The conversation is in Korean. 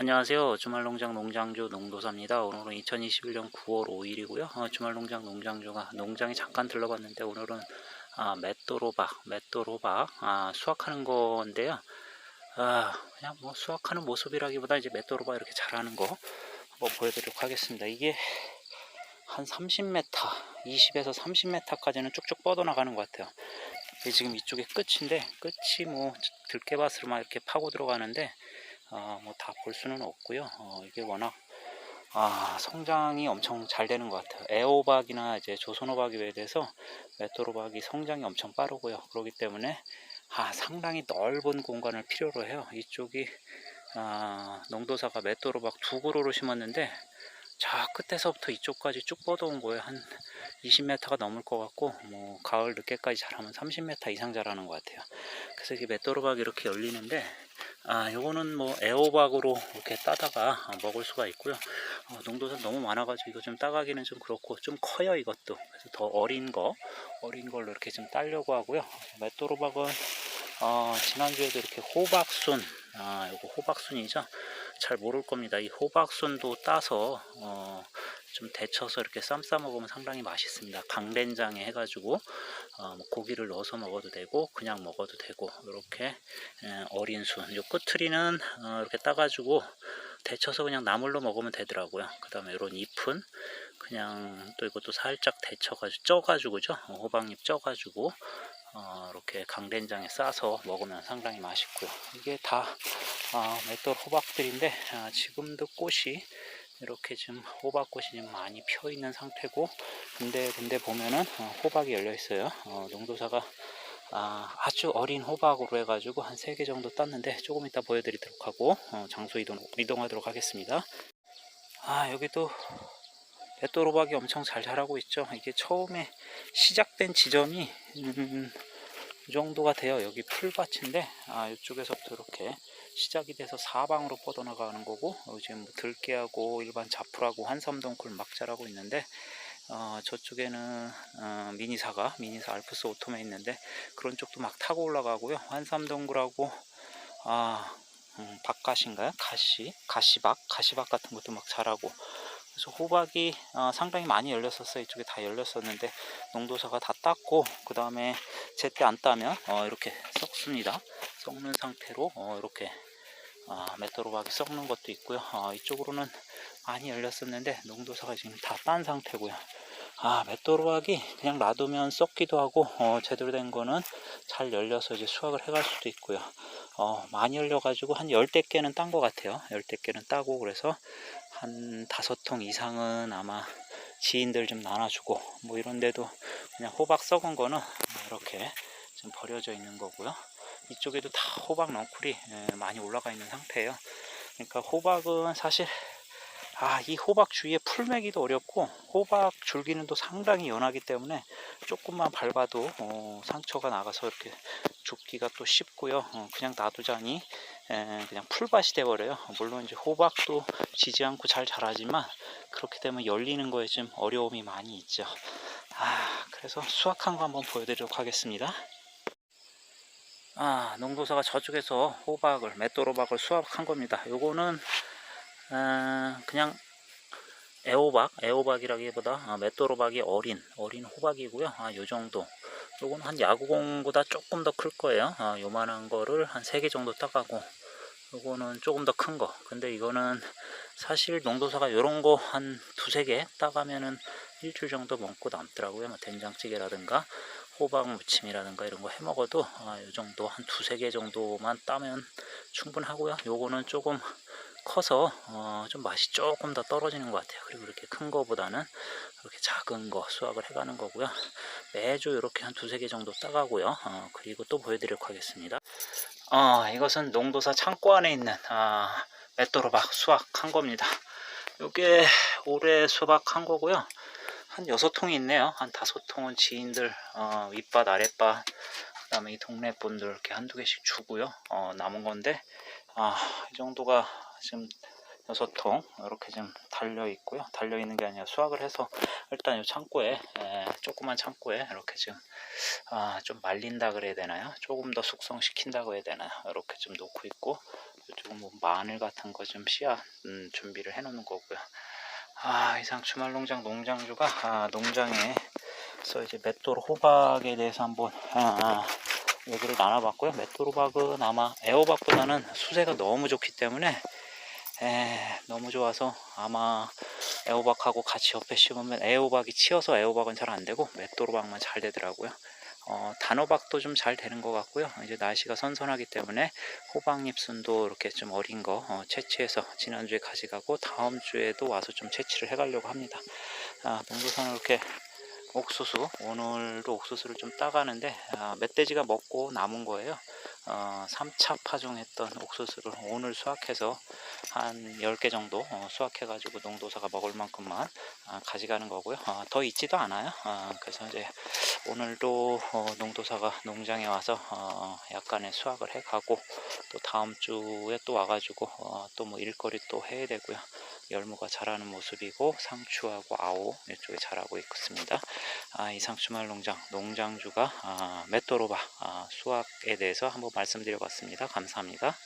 안녕하세요. 주말농장 농장주 농도사입니다. 오늘은 2021년 9월 5일이고요. 어, 주말농장 농장주가 농장에 잠깐 들러봤는데 오늘은 아, 맷도로박, 맷도로박 아, 수확하는 건데요. 아, 그냥 뭐 수확하는 모습이라기보다 이제 맷도로박 이렇게 자라는 거 한번 보여드리도록 하겠습니다. 이게 한 30m, 20에서 30m까지는 쭉쭉 뻗어나가는 것 같아요. 지금 이쪽에 끝인데 끝이 뭐 들깨밭으로 막 이렇게 파고 들어가는데 어, 뭐다 볼 수는 없고요. 어, 이게 워낙 아, 성장이 엄청 잘 되는 것 같아요. 애호박이나 이제 조선호박에 비해서 메토로박이 성장이 엄청 빠르고요. 그렇기 때문에 아, 상당히 넓은 공간을 필요로 해요. 이쪽이 아, 농도사가 메토로박 두 그루를 심었는데 저 끝에서부터 이쪽까지 쭉 뻗어온 거예요. 한 20m가 넘을 것 같고, 뭐, 가을 늦게까지 자라면 30m 이상 자라는 것 같아요. 그래서 이게 메토로박이 이렇게 열리는데, 아, 요거는 뭐 애호박으로 이렇게 따다가 먹을 수가 있고요. 어, 농도가 너무 많아가지고 이거 좀 따가기는 좀 그렇고 좀 커요 이것도. 그래서 더 어린 거, 어린 걸로 이렇게 좀 따려고 하고요. 메토로박은 어, 지난주에도 이렇게 호박순, 아, 요거 호박순이죠. 잘 모를 겁니다. 이 호박순도 따서 어, 좀 데쳐서 이렇게 쌈 싸 먹으면 상당히 맛있습니다. 강된장에 해가지고 어, 뭐 고기를 넣어서 먹어도 되고 그냥 먹어도 되고 이렇게 에, 어린 순. 요 끝트리는 어, 이렇게 따가지고 데쳐서 그냥 나물로 먹으면 되더라고요. 그 다음에 이런 잎은 그냥 또 이것도 살짝 데쳐가지고 쪄가지고죠. 어, 호박잎 쪄가지고 어, 이렇게 강된장에 싸서 먹으면 상당히 맛있고요. 이게 다 어, 맷돌 호박들인데 아, 지금도 꽃이 이렇게 지금 호박꽃이 지금 많이 펴 있는 상태고 근데 근데 보면은 어, 호박이 열려 있어요. 어, 농도사가 아, 아주 어린 호박으로 해가지고 한 3개 정도 땄는데 조금 이따 보여드리도록 하고 어, 장소 이동, 이동하도록 하겠습니다. 아 여기도 호박이 엄청 잘 자라고 있죠. 이게 처음에 시작된 지점이 음, 이 정도가 돼요. 여기 풀밭인데 아 이쪽에서부터 이렇게 시작이 돼서 사방으로 뻗어나가는 거고 어, 지금 뭐 들깨하고 일반 자풀하고 한삼동굴 막 자라고 있는데 어, 저쪽에는 어, 미니사가 미니사 알프스 오토메 있는데 그런 쪽도 막 타고 올라가고요. 한삼동굴하고 아 음, 박가시인가요? 가시 가시박 가시박 같은 것도 막 자라고 그래서 호박이 어, 상당히 많이 열렸었어요. 이쪽에 다 열렸었는데 농도사가 다 땄고 그 다음에 제때 안 따면 어, 이렇게 썩습니다. 썩는 상태로 어, 이렇게 아, 메토로박이 썩는 것도 있고요. 아, 이쪽으로는 많이 열렸었는데 농도사가 지금 다 딴 상태고요. 아, 메토로박이 그냥 놔두면 썩기도 하고 어, 제대로 된 거는 잘 열려서 이제 수확을 해갈 수도 있고요. 어, 많이 열려가지고 한 열댓 개는 딴 것 같아요. 열댓 개는 따고 그래서 한 다섯 통 이상은 아마 지인들 좀 나눠주고 뭐 이런데도 그냥 호박 썩은 거는 이렇게 좀 버려져 있는 거고요. 이쪽에도 다 호박 넝쿨이 예, 많이 올라가 있는 상태예요. 그러니까 호박은 사실 아, 이 호박 주위에 풀매기도 어렵고 호박 줄기는 또 상당히 연하기 때문에 조금만 밟아도 어, 상처가 나가서 이렇게 죽기가 또 쉽고요. 어, 그냥 놔두자니 에, 그냥 풀밭이 돼버려요. 물론 이제 호박도 지지 않고 잘 자라지만 그렇게 되면 열리는 거에 좀 어려움이 많이 있죠. 아, 그래서 수확한 거 한번 보여드리도록 하겠습니다. 아, 농도사가 저쪽에서 호박을, 맷도로박을 수확한 겁니다. 요거는, 어, 그냥 애호박, 애호박이라기보다 아, 맷도로박이 어린, 어린 호박이고요. 아, 요 정도. 요건 한 야구공보다 조금 더 클 거예요. 아, 요만한 거를 한 3개 정도 따가고, 요거는 조금 더 큰 거. 근데 이거는 사실 농도사가 요런 거 한 두세 개 따가면은 일주일 정도 먹고 남더라고요. 뭐 된장찌개라든가 호박 무침이라든가 이런 거 해 먹어도 아, 요 정도 한 두세 개 정도만 따면 충분하고요. 요거는 조금 커서 어, 좀 맛이 조금 더 떨어지는 것 같아요. 그리고 이렇게 큰 거보다는 이렇게 작은 거 수확을 해가는 거고요. 매주 이렇게 한 두세 개 정도 따가고요. 어, 그리고 또 보여드리도록 하겠습니다. 어, 이것은 농도사 창고 안에 있는 아, 맷도로박 수확한 겁니다. 이게 올해 수확한 거고요. 한 여섯 통이 있네요. 한 다섯 통은 지인들 어, 윗밭 아랫밭 그다음에 이 동네 분들 이렇게 한두 개씩 주고요. 어, 남은 건데 아, 이 정도가 지금 여섯 통 이렇게 좀 달려 있고요. 달려 있는 게 아니라 수확을 해서 일단 이 창고에 에, 조그만 창고에 이렇게 지금 아, 좀 말린다 그래야 되나요? 조금 더 숙성시킨다고 해야 되나요? 이렇게 좀 놓고 있고 이쪽은 뭐 마늘 같은 거 좀 씨앗 음, 준비를 해 놓는 거고요. 아 이상 주말 농장 농장주가 아, 농장에서 이제 맷돌 호박에 대해서 한번 아, 아, 얘기를 나눠봤고요. 맷돌 호박은 아마 애호박보다는 수세가 너무 좋기 때문에 에, 너무 좋아서 아마 애호박하고 같이 옆에 심으면 애호박이 치여서 애호박은 잘 안 되고 맷도로박만 잘 되더라고요. 어, 단호박도 좀 잘 되는 것 같고요. 이제 날씨가 선선하기 때문에 호박잎 순도 이렇게 좀 어린 거 어, 채취해서 지난주에 가져가고 다음 주에도 와서 좀 채취를 해가려고 합니다. 아, 농도산은 이렇게 옥수수 오늘도 옥수수를 좀 따가는데 아, 멧돼지가 먹고 남은 거예요. 어, 3차 파종했던 옥수수를 오늘 수확해서 한 10개 정도 어, 수확해가지고 농도사가 먹을 만큼만 아, 가져가는 거고요. 어, 더 있지도 않아요. 어, 그래서 이제 오늘도 어, 농도사가 농장에 와서 어, 약간의 수확을 해가고 또 다음 주에 또 와가지고 어, 또뭐 일거리 또 해야 되고요. 열무가 자라는 모습이고 상추하고 아오 이쪽에 자라고 있습니다. 아, 이상 주말 농장 농장주가 아, 맷도로바 아, 수확에 대해서 한번 말씀드려봤습니다. 감사합니다.